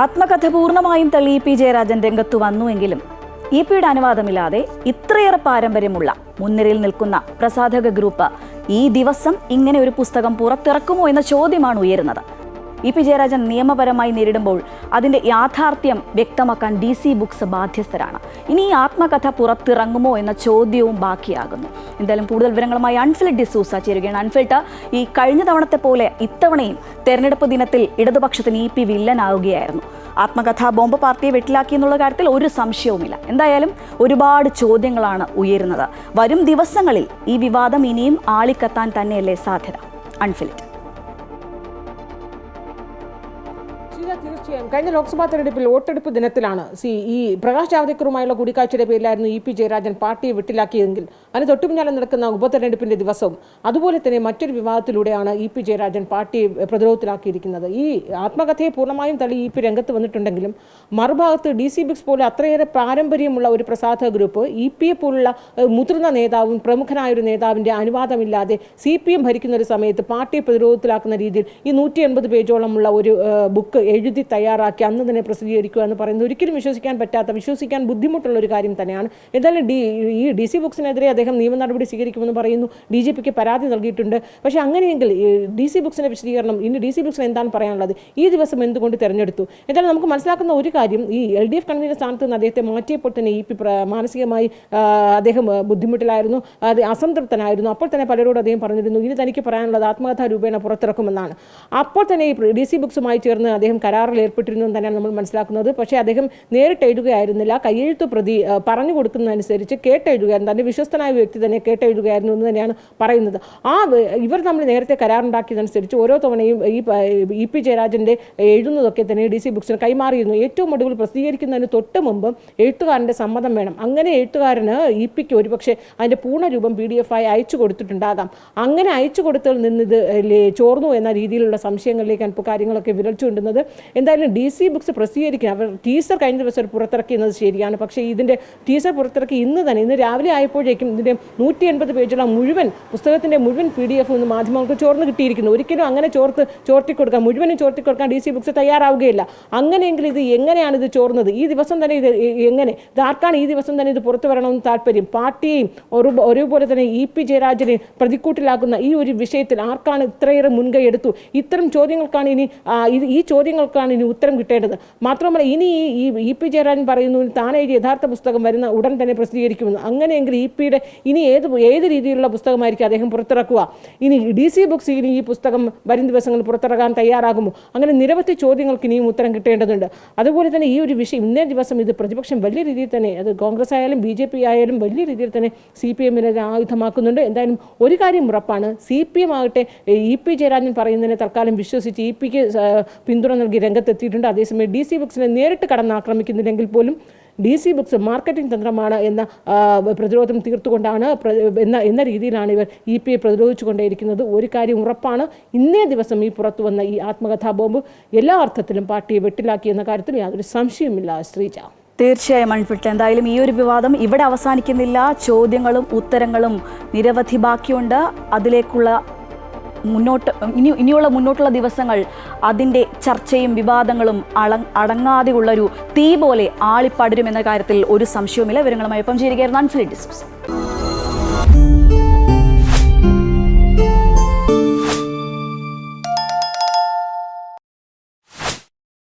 ആത്മകഥ പൂർണമായും തള്ളി പി ജയരാജൻ രംഗത്തു വന്നുവെങ്കിലും ഇ പിയുടെ അനുവാദമില്ലാതെ ഇത്രയേറെ പാരമ്പര്യമുള്ള മുൻനിരയിൽ നിൽക്കുന്ന പ്രസാധക ഗ്രൂപ്പ് ഈ ദിവസം ഇങ്ങനെ ഒരു പുസ്തകം പുറത്തിറക്കുമോ എന്ന ചോദ്യമാണ് ഉയരുന്നത്. ഇ പി ജയരാജൻ നിയമപരമായി നേരിടുമ്പോൾ അതിന്റെ യാഥാർത്ഥ്യം വ്യക്തമാക്കാൻ ഡി സി ബുക്സ് ബാധ്യസ്ഥരാണ്. ഇനി ഈ ആത്മകഥ പുറത്തിറങ്ങുമോ എന്ന ചോദ്യവും ബാക്കിയാകുന്നു. എന്തായാലും കൂടുതൽ വിവരങ്ങളുമായി അൺഫിൽഡ് ഡിസൂസ ചേരുകയാണ്. അൺഫിൽട്ട് ഈ കഴിഞ്ഞ തവണത്തെ പോലെ ഇത്തവണയും തെരഞ്ഞെടുപ്പ് ദിനത്തിൽ ഇടതുപക്ഷത്തിന് ഇ പി വില്ലനാവുകയായിരുന്നു. ആത്മകഥ ബോംബ് പാർട്ടിയെ വെട്ടിലാക്കി എന്നുള്ള കാര്യത്തിൽ ഒരു സംശയവുമില്ല. എന്തായാലും ഒരുപാട് ചോദ്യങ്ങളാണ് ഉയരുന്നത്. വരും ദിവസങ്ങളിൽ ഈ വിവാദം ഇനിയും ആളിക്കത്താൻ തന്നെയല്ലേ സാധ്യത? അൺഫിൽറ്റ് തീർച്ചയായും കഴിഞ്ഞ ലോക്സഭാ തെരഞ്ഞെടുപ്പിൽ വോട്ടെടുപ്പ് ദിനത്തിലാണ് സി ഈ പ്രകാശ് ജാവ്ദേക്കറുമായുള്ള കൂടിക്കാഴ്ചയുടെ പേരിലായിരുന്നു ഇ പി ജയരാജൻ പാർട്ടിയെ വിട്ടിലാക്കിയതെങ്കിൽ. അതിന് തൊട്ടുപിന്നാലെ നടക്കുന്ന ഉപതെരഞ്ഞെടുപ്പിന്റെ ദിവസവും അതുപോലെ തന്നെ മറ്റൊരു വിവാദത്തിലൂടെയാണ് ഇ പി ജയരാജൻ പാർട്ടിയെ പ്രതിരോധത്തിലാക്കിയിരിക്കുന്നത്. ഈ ആത്മകഥയെ പൂർണമായും തള്ളി ഇ പി രംഗത്ത് വന്നിട്ടുണ്ടെങ്കിലും മറുഭാഗത്ത് ഡി സി ബിക്സ് പോലെ അത്രയേറെ പാരമ്പര്യമുള്ള ഒരു പ്രസാധക ഗ്രൂപ്പ് ഇ പി എ പോലുള്ള മുതിർന്ന നേതാവും പ്രമുഖനായ ഒരു നേതാവിന്റെ അനുവാദമില്ലാതെ സി പി എം ഭരിക്കുന്ന ഒരു സമയത്ത് പാർട്ടിയെ പ്രതിരോധത്തിലാക്കുന്ന രീതിയിൽ ഈ നൂറ്റി എൺപത് പേജോളമുള്ള ഒരു ബുക്ക് എഴുതി തയ്യാറാക്കി അന്ന് തന്നെ പ്രസിദ്ധീകരിക്കുക എന്ന് പറയുന്നത് ഒരിക്കലും വിശ്വസിക്കാൻ പറ്റാത്ത വിശ്വസിക്കാൻ ബുദ്ധിമുട്ടുള്ള ഒരു കാര്യം തന്നെയാണ്. എന്തായാലും ഡി ഈ ഡി സി ബുക്സിനെതിരെ അദ്ദേഹം നിയമ നടപടി സ്വീകരിക്കുമെന്ന് പറയുന്നു. ഡി ജി പിക്ക് പരാതി നൽകിയിട്ടുണ്ട്. പക്ഷേ അങ്ങനെയെങ്കിൽ ഡി സി ബുക്സിന്റെ വിശദീകരണം ഇനി ഡി സി ബുക്സിന് എന്താണ് പറയാനുള്ളത്? ഈ ദിവസം എന്തുകൊണ്ട് തിരഞ്ഞെടുത്തു? എന്തായാലും നമുക്ക് മനസ്സിലാക്കുന്ന ഒരു കാര്യം ഈ എൽ ഡി എഫ് കൺവീനർ സ്ഥാനത്ത് നിന്ന് അദ്ദേഹത്തെ മാറ്റിയപ്പോൾ തന്നെ ഇ പി മാനസികമായി അദ്ദേഹം ബുദ്ധിമുട്ടിലായിരുന്നു. അത് അസംതൃപ്തനായിരുന്നു. അപ്പോൾ തന്നെ പലരോട് അദ്ദേഹം പറഞ്ഞിരുന്നു ഇനി തനിക്ക് പറയാനുള്ളത് ആത്മകഥാ രൂപേണ പുറത്തിറക്കുമെന്നാണ്. അപ്പോൾ തന്നെ ഈ ഡി സി ബുക്സുമായി ചേർന്ന് അദ്ദേഹം കരാറിൽ ഏർപ്പെട്ടിരുന്നു എന്ന് തന്നെയാണ് നമ്മൾ മനസ്സിലാക്കുന്നത്. പക്ഷേ അദ്ദേഹം നേരിട്ട് എഴുതുകയായിരുന്നില്ല. കയ്യെഴുത്ത് പ്രതി പറഞ്ഞു കൊടുക്കുന്നതനുസരിച്ച് കേട്ടെഴുതുകയായിരുന്നു തന്റെ വിശ്വസ്തനായ വ്യക്തി തന്നെ കേട്ടെഴുതുകയായിരുന്നു എന്ന് തന്നെയാണ് പറയുന്നത്. ആ ഇവർ നമ്മൾ നേരത്തെ കരാറുണ്ടാക്കിയതനുസരിച്ച് ഓരോ തവണയും ഈ ഇ പി ജയരാജന്റെ എഴുതുന്നതൊക്കെ തന്നെ ഡി സി ബുക്സിന് കൈമാറിയിരുന്നു. ഏറ്റവും ഒടുവിൽ പ്രസിദ്ധീകരിക്കുന്നതിന് തൊട്ട് മുമ്പ് എഴുത്തുകാരന്റെ സമ്മതം വേണം. അങ്ങനെ എഴുത്തുകാരന് ഇ പിക്ക് ഒരുപക്ഷെ അതിന്റെ പൂർണരൂപം പി ഡി എഫ് ആയി അയച്ചു കൊടുത്തിട്ടുണ്ടാകാം. അങ്ങനെ അയച്ചു കൊടുത്തതിൽ നിന്ന് ഇത് ചോർന്നു എന്ന രീതിയിലുള്ള സംശയങ്ങളിലേക്കാണ് ഇപ്പോൾ കാര്യങ്ങളൊക്കെ വിരൽ ചൂണ്ടുന്നത് ഡി സി ബുക്സ് പ്രസിദ്ധീകരിക്കുക അവർ ടീസർ കഴിഞ്ഞ ദിവസം പുറത്തിറക്കിയെന്നത് ശരിയാണ്. പക്ഷേ ഇതിന്റെ ടീസർ പുറത്തിറക്കി ഇന്ന് തന്നെ ഇന്ന് രാവിലെ ആയപ്പോഴേക്കും ഇതിന്റെ നൂറ്റി എൺപത് പേജുള്ള മുഴുവൻ പുസ്തകത്തിന്റെ മുഴുവൻ പി ഡി എഫ് ഇന്ന് മാധ്യമങ്ങൾക്ക് ചോർന്ന് കിട്ടിയിരിക്കുന്നു. ഒരിക്കലും അങ്ങനെ ചോർത്ത് ചോർത്തി കൊടുക്കാൻ മുഴുവനും ചോർത്തി കൊടുക്കാൻ ഡി സി ബുക്സ് തയ്യാറാവുകയില്ല. അങ്ങനെയെങ്കിൽ ഇത് എങ്ങനെയാണ് ഇത് ചോർന്നത്? ഈ ദിവസം തന്നെ ഇത് എങ്ങനെ? ഇതാർക്കാണ് ഈ ദിവസം തന്നെ ഇത് പുറത്തു വരണമെന്ന് താല്പര്യം? പാർട്ടിയെയും ഒരു ഒരുപോലെ തന്നെ ഇ പി ജയരാജനെ പ്രതിക്കൂട്ടിലാക്കുന്ന ഈ ഒരു വിഷയത്തിൽ ആർക്കാണ് ഇത്രയേറെ മുൻകൈ എടുത്തു? ഇത്തരം ചോദ്യങ്ങൾക്കാണ് ഇനി ഈ ചോദ്യങ്ങൾക്കാണ് ഇനി ഉത്തരം കിട്ടേണ്ടത്. മാത്രമല്ല ഇനി ഈ ഇ പി ജയരാജൻ പറയുന്നു താൻ എഴുതിയ യഥാർത്ഥ പുസ്തകം വരുന്ന ഉടൻ തന്നെ പ്രസിദ്ധീകരിക്കുമെന്ന്. അങ്ങനെയെങ്കിൽ ഇ പിയുടെ ഇനി ഏത് ഏത് രീതിയിലുള്ള പുസ്തകമായിരിക്കും അദ്ദേഹം പുറത്തിറക്കുക? ഇനി ഡി സി ബുക്സ് ഇനി ഈ പുസ്തകം വരും ദിവസങ്ങളിൽ പുറത്തിറക്കാൻ തയ്യാറാകുമോ? അങ്ങനെ നിരവധി ചോദ്യങ്ങൾക്ക് ഇനിയും ഉത്തരം കിട്ടേണ്ടതുണ്ട്. അതുപോലെ തന്നെ ഈ ഒരു വിഷയം ഇന്നേ ദിവസം ഇത് പ്രതിപക്ഷം വലിയ രീതിയിൽ തന്നെ അത് കോൺഗ്രസ് ആയാലും ബി ജെ പി ആയാലും വലിയ രീതിയിൽ തന്നെ സി പി എമ്മിനെ ആയുധമാക്കുന്നുണ്ട്. എന്തായാലും ഒരു കാര്യം ഉറപ്പാണ് സി പി എം ആകട്ടെ ഇ പി ജയരാജൻ പറയുന്നതിനെ തൽക്കാലം വിശ്വസിച്ച് ഇ പിക്ക് പിന്തുണ നൽകി രംഗത്തെത്തിയിട്ടുണ്ട്. അതേസമയം ഡി സി ബുക്സിനെ നേരിട്ട് കടന്നാക്രമിക്കുന്നില്ലെങ്കിൽ പോലും ഡി സി ബുക്സ് മാർക്കറ്റിംഗ് തന്ത്രമാണ് എന്ന പ്രതിരോധം തീർത്തുകൊണ്ടാണ് എന്ന എന്ന രീതിയിലാണ് ഇവർ ഇ പി എ പ്രതിരോധിച്ചുകൊണ്ടേയിരിക്കുന്നത്. ഒരു കാര്യം ഉറപ്പാണ് ഇന്നേ ദിവസം ഈ പുറത്തു വന്ന ഈ ആത്മകഥാ ബോംബ് എല്ലാ അർത്ഥത്തിലും പാർട്ടിയെ വെട്ടിലാക്കി എന്ന കാര്യത്തിൽ യാതൊരു സംശയമില്ല ശ്രീജ. തീർച്ചയായും മൺപിട്ട് എന്തായാലും ഈ ഒരു വിവാദം ഇവിടെ അവസാനിക്കുന്നില്ല. ചോദ്യങ്ങളും ഉത്തരങ്ങളും നിരവധി ബാക്കിയുണ്ട്. അതിലേക്കുള്ള മുന്നോട്ട് ഇനി ഇനിയുള്ള മുന്നോട്ടുള്ള ദിവസങ്ങൾ അതിന്റെ ചർച്ചയും വിവാദങ്ങളും അള അടങ്ങാതെയുള്ളൊരു തീ പോലെ ആളിപ്പടരുമെന്ന കാര്യത്തിൽ ഒരു സംശയവുമില്ല. വിവരങ്ങളുമായി ഒപ്പം ചേരുകയായിരുന്നു അൺഫിലിറ്റിസ്